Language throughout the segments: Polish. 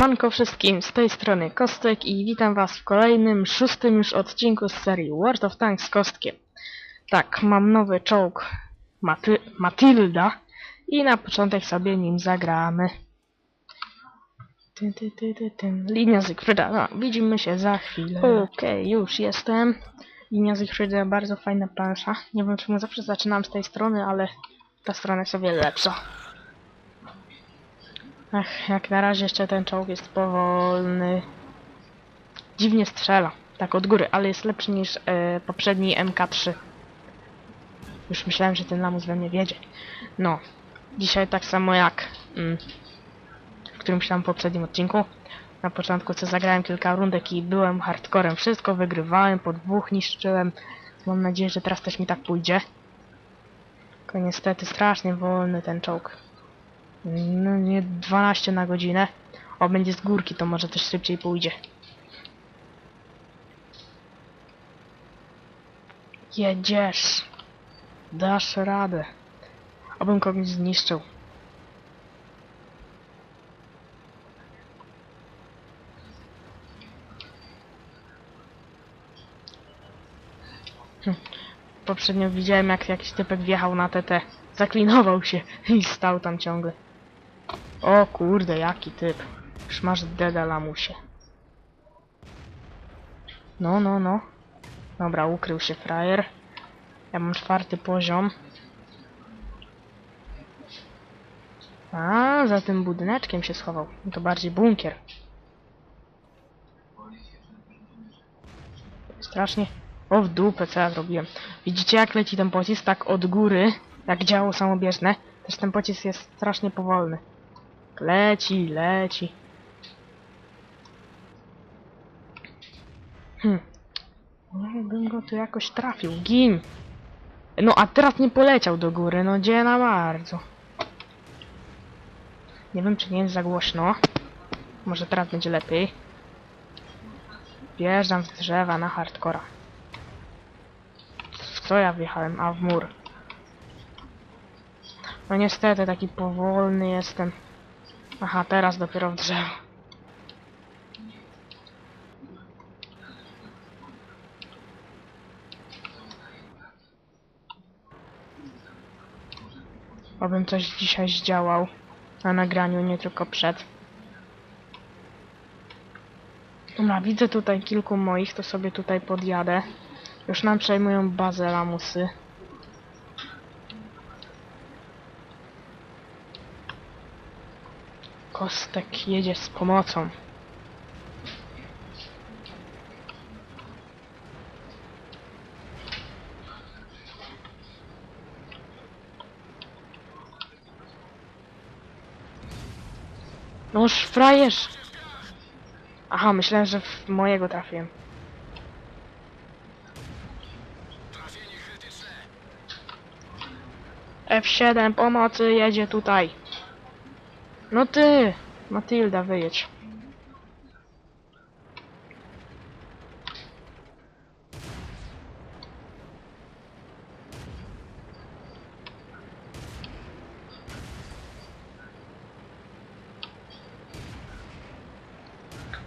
Siemanko wszystkim, z tej strony Kostek i witam was w kolejnym, szóstym już odcinku z serii World of Tanks z Kostkiem. Tak, mam nowy czołg Maty Matilda i na początek sobie nim zagramy. Ty, ty, ty, ty, ty. Linia Zygfryda, no, widzimy się za chwilę. Okej, już jestem. Linia Zygfryda, bardzo fajna plansza. Nie wiem czemu zawsze zaczynam z tej strony, ale ta strona jest o wiele lepsza. Ach, jak na razie jeszcze ten czołg jest powolny. Dziwnie strzela, tak od góry, ale jest lepszy niż e, poprzedni MK3. Już myślałem, że ten lamus we mnie wiedzie. No, dzisiaj tak samo jak mm, w którymś tam poprzednim odcinku. Na początku co zagrałem kilka rundek i byłem hardcorem. Wszystko wygrywałem, po dwóch niszczyłem. Mam nadzieję, że teraz też mi tak pójdzie. Tylko niestety strasznie wolny ten czołg. No nie 12 na godzinę. O, będzie z górki, to może też szybciej pójdzie. Jedziesz. Dasz radę. Obym kogoś zniszczył. Hm. Poprzednio widziałem jak jakiś typek wjechał na TT. Zaklinował się i stał tam ciągle. O kurde, jaki typ. Już masz deda lamusie. No, no, no. Dobra, ukrył się frajer. Ja mam czwarty poziom. A, za tym budyneczkiem się schował. No To bardziej bunkier. Strasznie. O w dupę, co ja zrobiłem. Widzicie jak leci ten pocisk? Tak od góry, jak działo samobieżne. Też ten pocisk jest strasznie powolny. Leci, leci. Hm. No, bym go tu jakoś trafił. Gin! No, a teraz nie poleciał do góry. No, gdzie na bardzo. Nie wiem, czy nie jest za głośno. Może teraz będzie lepiej. Wjeżdżam w drzewa na hardcora. W co ja wjechałem? A, w mur. No niestety, taki powolny jestem. Aha, teraz dopiero w drzewo. Obym coś dzisiaj zdziałał na nagraniu, nie tylko przed. Dobra, widzę tutaj kilku moich, to sobie tutaj podjadę. Już nam przejmują bazę lamusy. Kostek jedzie z pomocą. Noż, frajerz! Aha, myślałem, że w mojego trafiłem. F7, pomocy, jedzie tutaj. No ty! Matilda, wyjedź.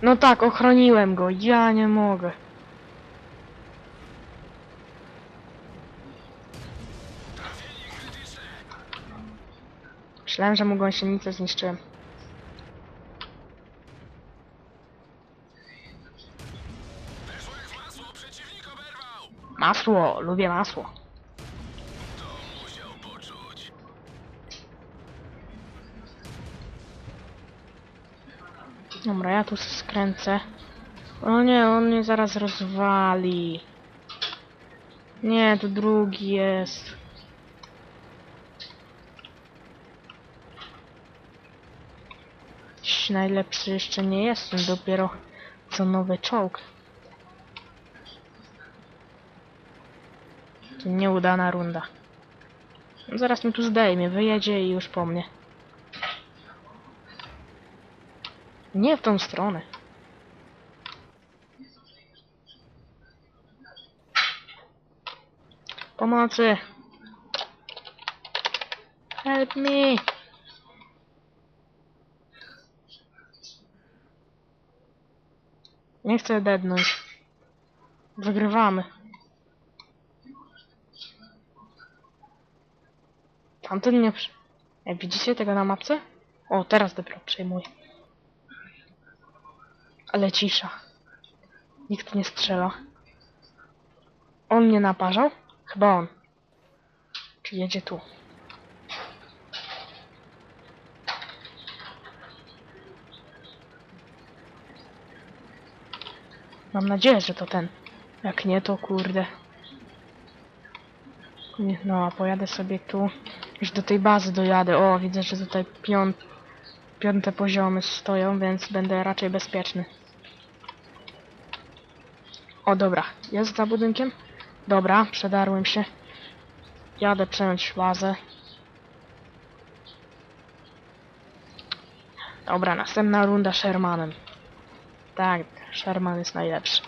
No tak, ochroniłem go, ja nie mogę. Myślałem, że mu gąsienicę zniszczyłem. Masło, lubię masło. Dobra, ja tu skręcę. O nie, on mnie zaraz rozwali. Nie, tu drugi jest. Najlepszy jeszcze nie jestem, dopiero co nowy czołg. To nieudana runda. Zaraz mi tu zdejmie, wyjedzie i już po mnie. Nie w tą stronę. Pomocy! Help me! Nie chcę dednąć. Wygrywamy. Tamten nie... przy- Ej, widzicie tego na mapce? O, teraz dopiero przejmuję. Ale cisza. Nikt nie strzela. On mnie naparzał? Chyba on. Czy jedzie tu? Mam nadzieję, że to ten. Jak nie, to kurde. No, a pojadę sobie tu. Już do tej bazy dojadę. O, widzę, że tutaj piąt, piąte poziomy stoją, więc będę raczej bezpieczny. O, dobra. Jest za budynkiem? Dobra, przedarłem się. Jadę przejąć bazę. Dobra, następna runda Shermanem. Tak, Sherman jest najlepszy.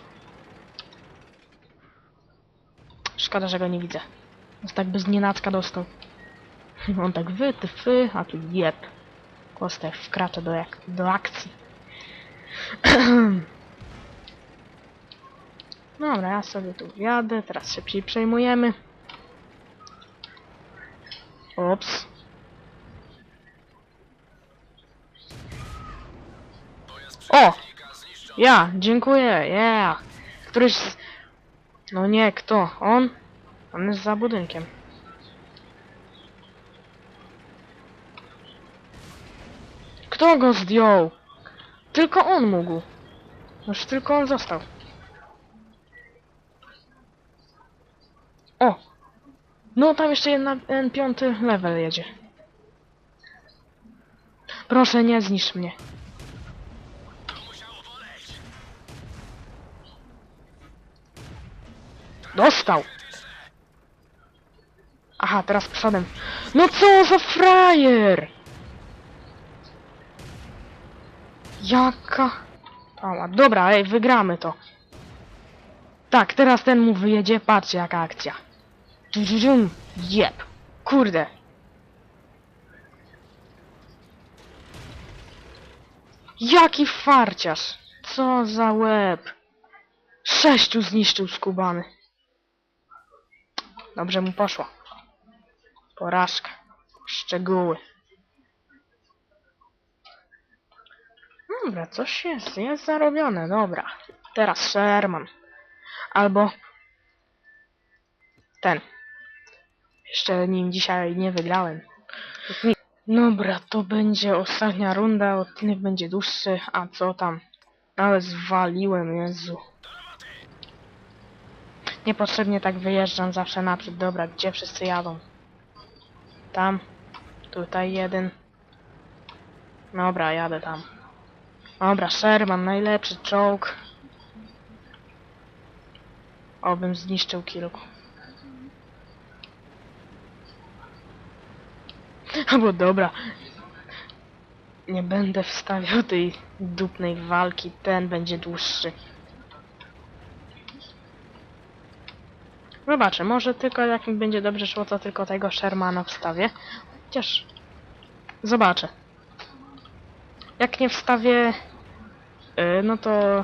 Szkoda, że go nie widzę. On tak bez nienacka dostał. On tak wy, ty, fy, a tu jeb. Kostek wkracza do, jak, do akcji. Dobra, ja sobie tu wjadę, teraz szybciej przejmujemy. Ops. O! Ja, dziękuję, yeah. Któryś z... No nie, kto? On? On jest za budynkiem. Kto go zdjął? Tylko on mógł. Już tylko on został. O! No tam jeszcze jedna, piąty level jedzie. Proszę, nie zniszcz mnie. Dostał! Aha, teraz przodem. No co za frajer! Jaka... Ała, dobra, ej, wygramy to. Tak, teraz ten mu wyjedzie, patrzcie jaka akcja. Dżum, Jep. Kurde. Jaki farciarz. Co za łeb. Sześciu zniszczył skubany. Dobrze mu poszło. Porażka. Szczegóły. Dobra, coś jest. Jest zarobione. Dobra. Teraz Sherman. Albo ten. Jeszcze nim dzisiaj nie wygrałem. Dobra, to będzie ostatnia runda, odcinek będzie dłuższy, a co tam? Ale zwaliłem, Jezu. Niepotrzebnie tak wyjeżdżam zawsze naprzód. Dobra, gdzie wszyscy jadą? Tam. Tutaj jeden. Dobra, jadę tam. Dobra, Sherman, najlepszy czołg. Obym zniszczył kilku. Albo dobra. Nie będę wstawiał tej dupnej walki. Ten będzie dłuższy. Zobaczę, może tylko jak mi będzie dobrze szło, to tylko tego Shermana wstawię. Chociaż... Zobaczę. Jak nie wstawię... Yy, no to...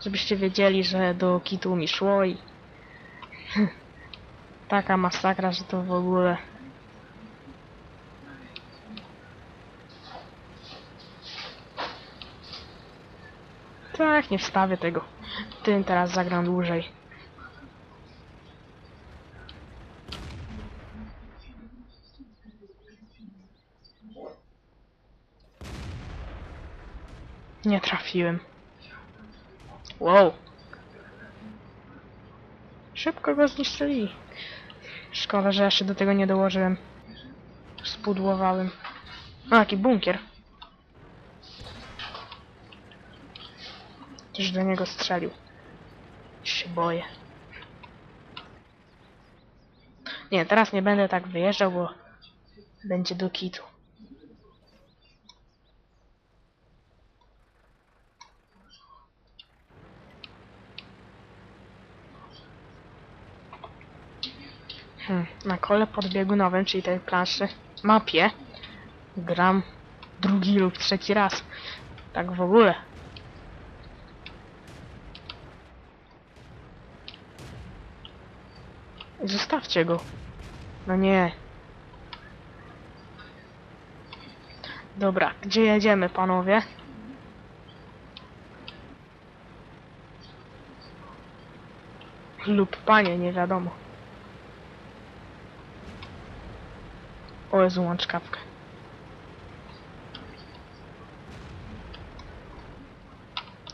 Żebyście wiedzieli, że do kitu mi szło i... Taka masakra, że to w ogóle... Tak, nie wstawię tego. Tym teraz zagram dłużej. Nie trafiłem. Wow. Szybko go zniszczyli. Szkoda, że ja się do tego nie dołożyłem. Spudłowałem. O, jaki bunkier. Ktoś do niego strzelił. Się boję. Nie, teraz nie będę tak wyjeżdżał, bo będzie do kitu. Hmm, na kole podbiegunowym, czyli tej planszy mapie gram drugi lub trzeci raz. Tak w ogóle. Zostawcie go. No nie. Dobra, gdzie jedziemy panowie? Lub panie, nie wiadomo. O Jezu, mam czkawkę.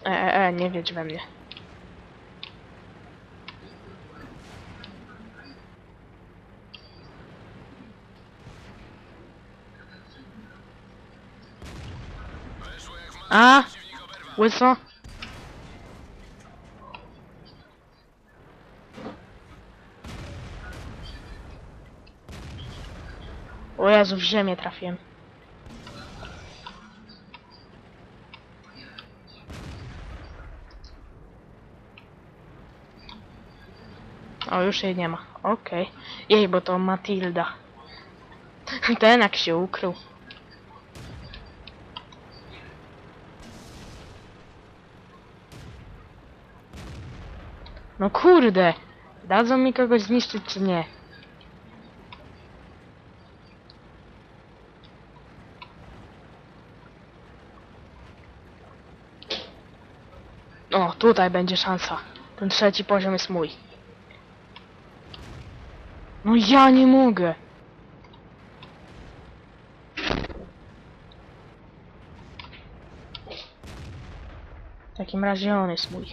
E, e, e, nie wiedź we mnie. A? Łyso? Jezu, w ziemię trafiłem. O, już jej nie ma. Okej. Jej, bo to Matilda. Ten jak się ukrył. No kurde! Dadzą mi kogoś zniszczyć czy nie? O, tutaj będzie szansa. Ten trzeci poziom jest mój. No ja nie mogę. W takim razie on jest mój.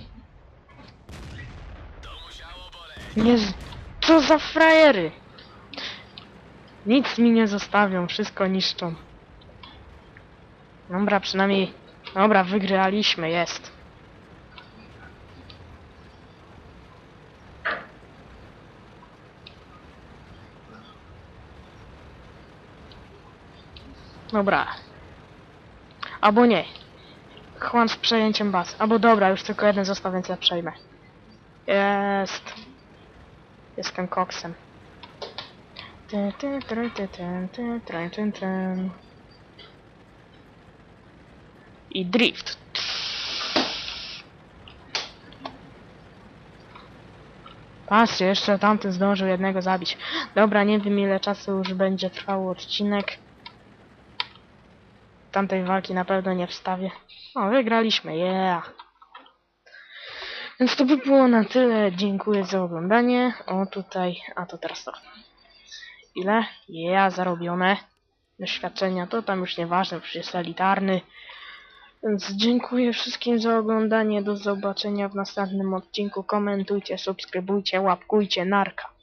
Nie z... Co za frajery! Nic mi nie zostawią, wszystko niszczą. Dobra, przynajmniej... Dobra, wygraliśmy, jest. Dobra. Albo nie. Chłam z przejęciem baz. Albo dobra, już tylko jeden został, więc ja przejmę. Jest. Jestem koksem. Ty, ty, ty, ty, ty, ty, ty, ty, ty. I drift. Patrzcie, jeszcze tamten zdążył jednego zabić. Dobra, nie wiem ile czasu już będzie trwał odcinek. Tamtej walki na pewno nie wstawię. O, wygraliśmy, yeah! Więc to by było na tyle. Dziękuję za oglądanie. O, tutaj, a to teraz to. Ile? Ja zarobione. Doświadczenia to tam już nieważne, już jest elitarny. Więc dziękuję wszystkim za oglądanie. Do zobaczenia w następnym odcinku. Komentujcie, subskrybujcie, łapkujcie, narka.